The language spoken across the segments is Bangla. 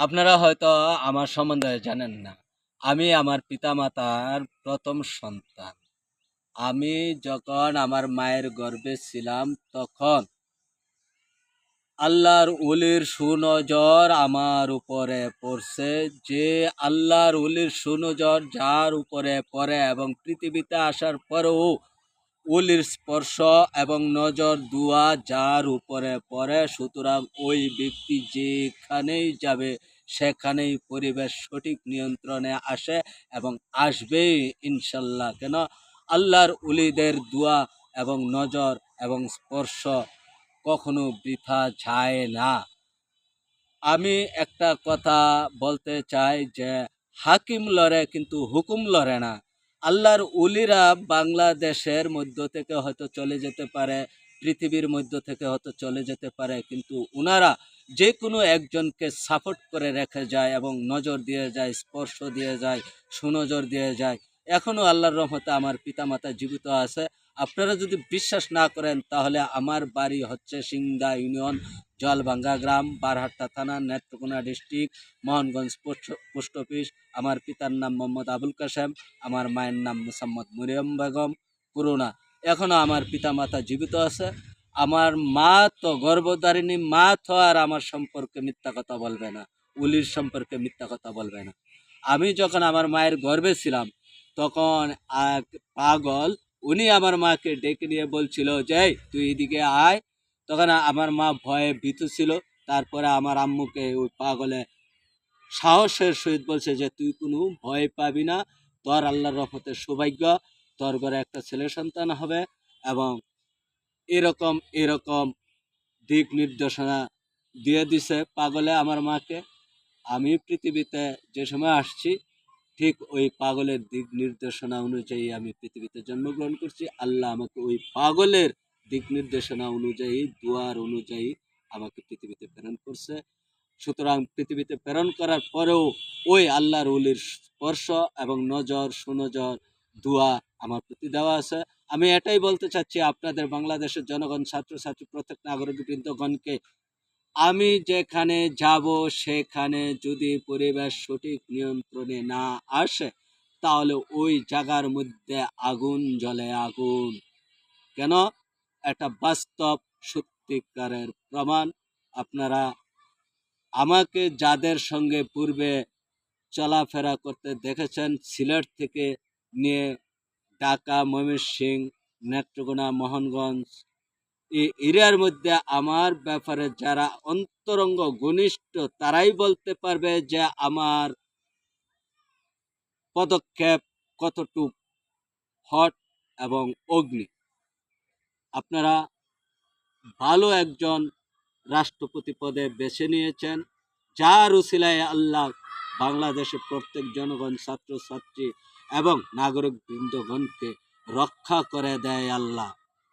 আপনারা হয়তো আমার সম্বন্ধে জানেন না। আমি আমার পিতামাতার প্রথম সন্তান। আমি যখন আমার মায়ের গর্ভে ছিলাম তখন আল্লাহর উলির সুনজর আমার উপরে পড়ছে। যে আল্লাহর উলির সুনজর যার উপরে পড়ে এবং পৃথিবীতে আসার পরেও উলির স্পর্শ এবং নজর দুয়া যার উপরে পড়ে। সুতরাং ওই ব্যক্তি যেখানেই যাবে, সেখানেই পরিবেশ সঠিক নিয়ন্ত্রণে আসে এবং আসবেই ইনশাল্লাহ। কেন? আল্লাহর উলিদের দুয়া এবং নজর এবং স্পর্শ কখনো বৃথা যায় না। আমি একটা কথা বলতে চাই যে হাকিম লড়ে কিন্তু হুকুম লড়ে না। আল্লাহর উলিরা বাংলাদেশের মধ্য থেকে হয়তো চলে যেতে পারে, পৃথিবীর মধ্য থেকে হয়তো চলে যেতে পারে, কিন্তু ওনারা যে কোনো একজনকে সাপোর্ট করে রেখে যায় এবং নজর দিয়ে যায়, স্পর্শ দিয়ে যায়, সুনজর দিয়ে যায়। এখনও আল্লাহর রহমতে আমার পিতামাতা জীবিত আছে। আপনারা যদি বিশ্বাস না করেন, তাহলে আমার বাড়ি হচ্ছে সিংদা ইউনিয়ন। জলভাঙ্গা গ্রাম, বারহাট্টা থানা, Netrokona district, Mohanganj post office. আমার পিতার নাম মোহাম্মদ আবুল কাসেম আমার মায়ের নাম মুসাম্মদ মরিয়ম বেগম করুণা এখনও আমার পিতা মাতা জীবিত আছে। আমার মা তো গর্ভধারিণী, মা তো আর আমার সম্পর্কে মিথ্যা কথা বলবে না। উলির সম্পর্কে মিথ্যা কথা বলবে না। আমি যখন আমার মায়ের গর্ভে ছিলাম, তখন পাগল, উনি আমার মাকে ডেকে নিয়ে বলছিল যে তুই এদিকে আয় তখন আমার মা ভয়ে ভীতু ছিল। তারপরে আমার আম্মুকে ওই পাগলে সাহসের সহিত বলছে যে, তুই কোনো ভয় পাবি না। তোর আল্লাহর রহমতের সৌভাগ্য, তোর ঘরে একটা ছেলে সন্তান হবে এবং এরকম এরকম দিক নির্দেশনা দিয়ে দিছে পাগলে আমার মাকে। আমি পৃথিবীতে যে সময় আসছি, ঠিক ওই পাগলের দিক নির্দেশনা অনুযায়ী আমি পৃথিবীতে জন্মগ্রহণ করছি। আল্লাহ আমাকে ওই পাগলের দিক নির্দেশনা অনুযায়ী, দুয়ার অনুযায়ী আমাকে পৃথিবীতে প্রেরণ করছে। সুতরাং পৃথিবীতে প্রেরণ করার পরেও ওই আল্লাহর উলির স্পর্শ এবং নজর, সুনজর, দোয়া আমার প্রতি দেওয়া আছে। আমি এটাই বলতে চাচ্ছি আপনাদের বাংলাদেশের জনগণ, ছাত্রছাত্রী, প্রত্যেক নাগরিক বৃন্দগণকে আমি যেখানে যাব সেখানে যদি পরিবেশ সঠিক নিয়ন্ত্রণে না আসে, তাহলে ওই জায়গার মধ্যে আগুন জ্বলে আগুন। কেন? একটা বাস্তব সত্যিকারের প্রমাণ। আপনারা আমাকে যাদের সঙ্গে পূর্বে চলাফেরা করতে দেখেছেন, সিলেট থেকে নিয়ে ঢাকা ময়মনসিংহ নেত্রকোনা, মোহনগঞ্জ, এই এরিয়ার মধ্যে আমার ব্যাপারে যারা অন্তরঙ্গ ঘনিষ্ঠ, তারাই বলতে পারবে যে আমার পদক্ষেপ কতটুক হট এবং অগ্নি। আপনারা ভালো একজন রাষ্ট্রপতি পদে বেছে নিয়েছেন, যার উসিলায় আল্লাহ বাংলাদেশের প্রত্যেক জনগণ, ছাত্রছাত্রী এবং নাগরিক বৃন্দগণকে রক্ষা করে দেয় আল্লাহ।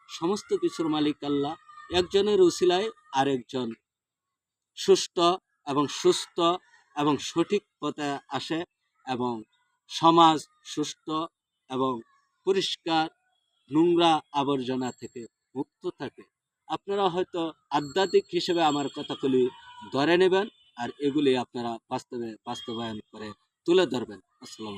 সমস্ত কিছুর মালিক আল্লাহ। একজনের উসিলায় আরেকজন সুস্থ এবং সুস্থ এবং সঠিক পথে আসে এবং সমাজ সুস্থ এবং পরিষ্কার নোংরা আবর্জনা থেকে মুক্ত থাকে। আপনারা হয়তো আধ্যাত্মিক হিসেবে আমার কথাগুলি ধরে নেবেন আর এগুলি আপনারা বাস্তবে বাস্তবায়ন করে তুলে ধরবেন। আসসালাম